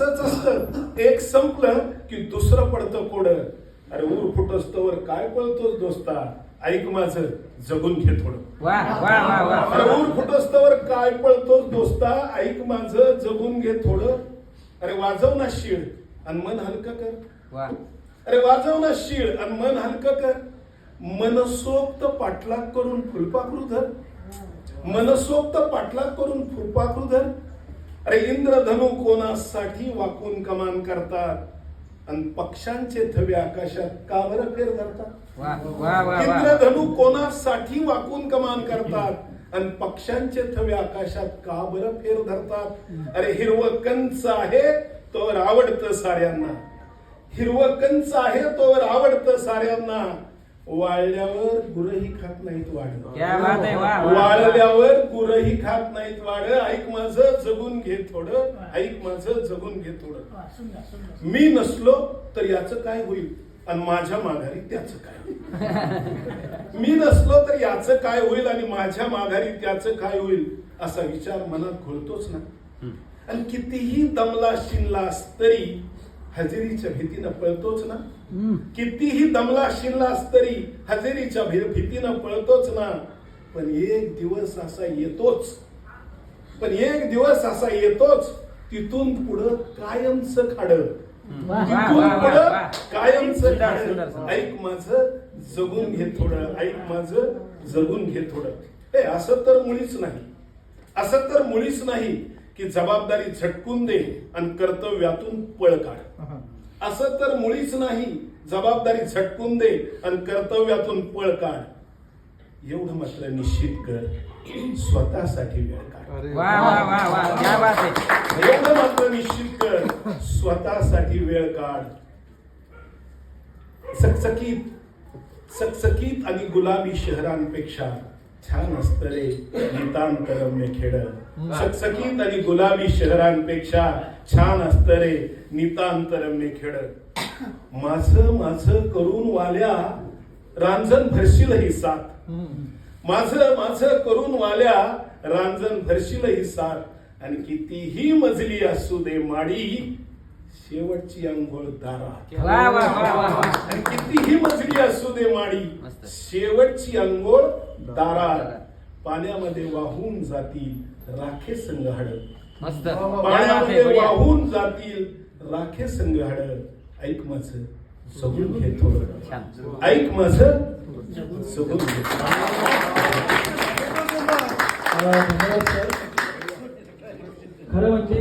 असंच असतं. एक संपलं की दुसरं पडतं कोड अरे ऊर फुटस्तवर काय पळतोस दोस्ता? ऐक माझं जगून घे थोडं. ऊर फुटस्तवर काय पळतोस दोस्ता? ऐक माझं जगून घे थोडं. अरे वाजव ना शिळ आणि मन हलकं कर. अरे वाजव ना शिळ आणि मन हलकं कर. मनसोक्त पाठलाग करून फुलपाखरू धर. मनसोक्त पाठलाग करून फुलपाखरू धर. अरे इंद्रधनु कोणासाठी वाकून कमान करतात? आणि पक्षांचे थवे आकाशात का बरं फेर धरतात? इंद्रधनु कोणासाठी वाकून कमान करतात? आणि पक्षांचे थवे आकाशात का बरं फेर धरतात? अरे हिरवं कंच आहे तोवर आवडतं साऱ्यांना. हिरवं कंच आहे तोवर आवडतं साऱ्यांना. वाळल्यावर गुरही खात नाहीत वाढ. क्या बात आहे वा वा, वा. वाळल्यावर गुरही खात नाहीत वाढ. ऐक माझं जगून घे थोडं. ऐक माझं जगून घे थोडं. मी नसलो तर याचं काय होईल? आणि माझ्या माघारी त्याचं काय होईल? मी नसलो तर याचं काय होईल आणि माझ्या माघारी त्याचं काय होईल? असा विचार मनात घोळतोच ना. आणि कितीही दमला शिनलास तरी हजेरीच्या भीतीनं पळतोच ना. कितीही दमला शिनलास तरी हजेरीच्या भीतीनं पळतोच ना. पण एक दिवस असा येतोच. पण एक दिवस असा येतोच तिथून पुढं कायमच खाड. तिथून पुढं. कायमच खाड. ऐक माझं जगून घे थोडं. ऐक माझं जगून घे थोडं. हे असं तर मुळीच नाही. असं तर मुळीच नाही. की जबाबदारी झटकून दे आणि कर्तव्यातून पळ काढ. असं तर मुळीच नाही जबाबदारी झटकून दे आणि कर्तव्यातून पळ काढ. एवढं मात्र निश्चित कर. स्वतःसाठी वेळ काढ. एवढं मात्र निश्चित कर. स्वतःसाठी वेळ काढ. चकचकीत चकचकीत आणि गुलाबी शहरांपेक्षा छान असत रे. नितांत रम्य खेड चकचकीत आणि गुलाबी शहरांपेक्षा छान असत रे. नितांत रम्य खेड माझं माझं करून वाल्या रांजण भरशील ही साथ. माझं माझं करून वाल्या रांजण भरशील ही साथ. आणि कितीही मजली असू दे माडी शेवटची अंघोळ वा आणि कितीही मजली असू दे माडी. शेवटची अंघोळ दारात पाण्यामध्ये वाहून जातील राखे संघ हाड मस्त क्या बात आहे पाण्यामध्ये बढिया. वाहून जातील राखे संघ हाड ऐक माझं जगून घे थोडं. छान. ऐक माझं जगून घे. मला धन्यवाद सर खरं म्हणजे